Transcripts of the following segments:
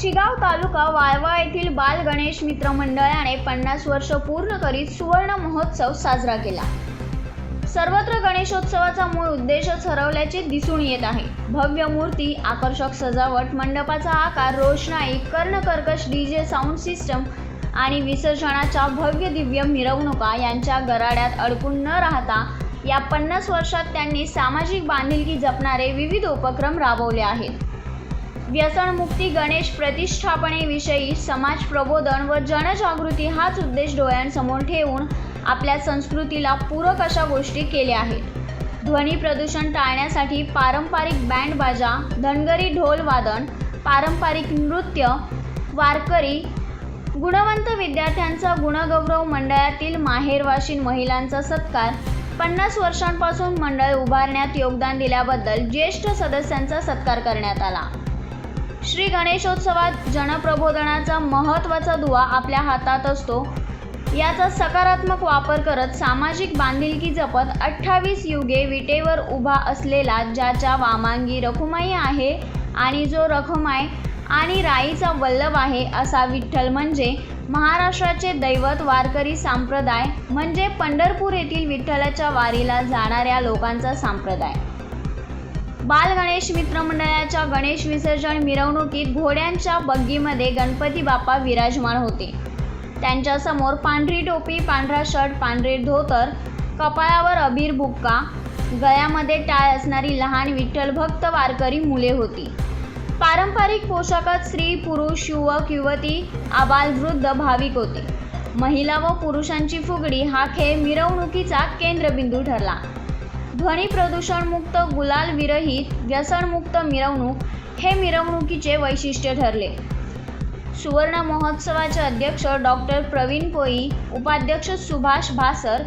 शिगाव तालुका वाळवा येथील बाल गणेश मित्र मंडळाने पन्नास वर्ष पूर्ण करीत सुवर्ण महोत्सव साजरा केला. सर्वत्र गणेशोत्सवाचा मूळ उद्देशच हरवल्याचे दिसून येत आहे. भव्य मूर्ती आकर्षक सजावट मंडपाचा आकार रोषणाई कर्णकर्कश डीजे साऊंड सिस्टम आणि विसर्जनाच्या भव्य दिव्य मिरवणुका यांच्या गराड्यात अडकून न राहता या पन्नास वर्षात त्यांनी सामाजिक बांधिलकी जपणारे विविध उपक्रम राबवले आहेत. व्यसनमुक्ती गणेश प्रतिष्ठापनेविषयी समाज प्रबोधन व जनजागृती हाच उद्देश डोळ्यांसमोर ठेवून आपल्या संस्कृतीला पूरक अशा गोष्टी केल्या आहेत. ध्वनी प्रदूषण टाळण्यासाठी पारंपरिक बँड बाजा धनगरी ढोल वादन पारंपरिक नृत्य वारकरी गुणवंत विद्यार्थ्यांचा गुणगौरव मंडळातील माहेरवाशीन महिलांचा सत्कार पन्नास वर्षांपासून मंडळ उभारण्यात योगदान दिल्याबद्दल ज्येष्ठ सदस्यांचा सत्कार करण्यात आला. श्री गणेशोत्सवात जनप्रबोधनाचा महत्त्वाचा दुवा आपल्या हातात असतो. याचा सकारात्मक वापर करत सामाजिक बांधिलकी जपत अठ्ठावीस युगे विटेवर उभा असलेला ज्याच्या वामांगी रखुमाई आहे आणि जो रखुमाई आणि राईचा वल्लभ आहे असा विठ्ठल म्हणजे महाराष्ट्राचे दैवत वारकरी संप्रदाय म्हणजे पंढरपूर येथील विठ्ठलाच्या वारीला जाणाऱ्या लोकांचा संप्रदाय. बाल गणेश मित्र मंडळाच्या गणेश विसर्जन मिरवणुकीत घोड्यांच्या बग्गीमध्ये गणपती बाप्पा विराजमान होते. त्यांच्यासमोर पांढरी टोपी पांढरा शर्ट पांढरे धोतर कपाळावर अबीर बुक्का गळ्यामध्ये टाळ असणारी लहान विठ्ठल भक्त वारकरी मुले होती. पारंपरिक पोशाखात स्त्री पुरुष युवक युवती आबाल वृद्ध भाविक होते. महिला व पुरुषांची फुगडी हा खेळ मिरवणुकीचा केंद्रबिंदू ठरला. ध्वनी प्रदूषणमुक्त गुलाल विरहित व्यसनमुक्त मिरवणूक हे मिरवणुकीचे वैशिष्ट्य ठरले. सुवर्ण महोत्सवाचे अध्यक्ष डॉक्टर प्रवीण पोई उपाध्यक्ष सुभाष भासर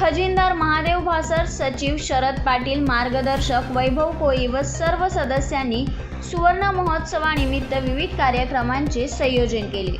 खजिनदार महादेव भासर सचिव शरद पाटील मार्गदर्शक वैभव कोळी व सर्व सदस्यांनी सुवर्ण महोत्सवानिमित्त विविध कार्यक्रमांचे संयोजन केले.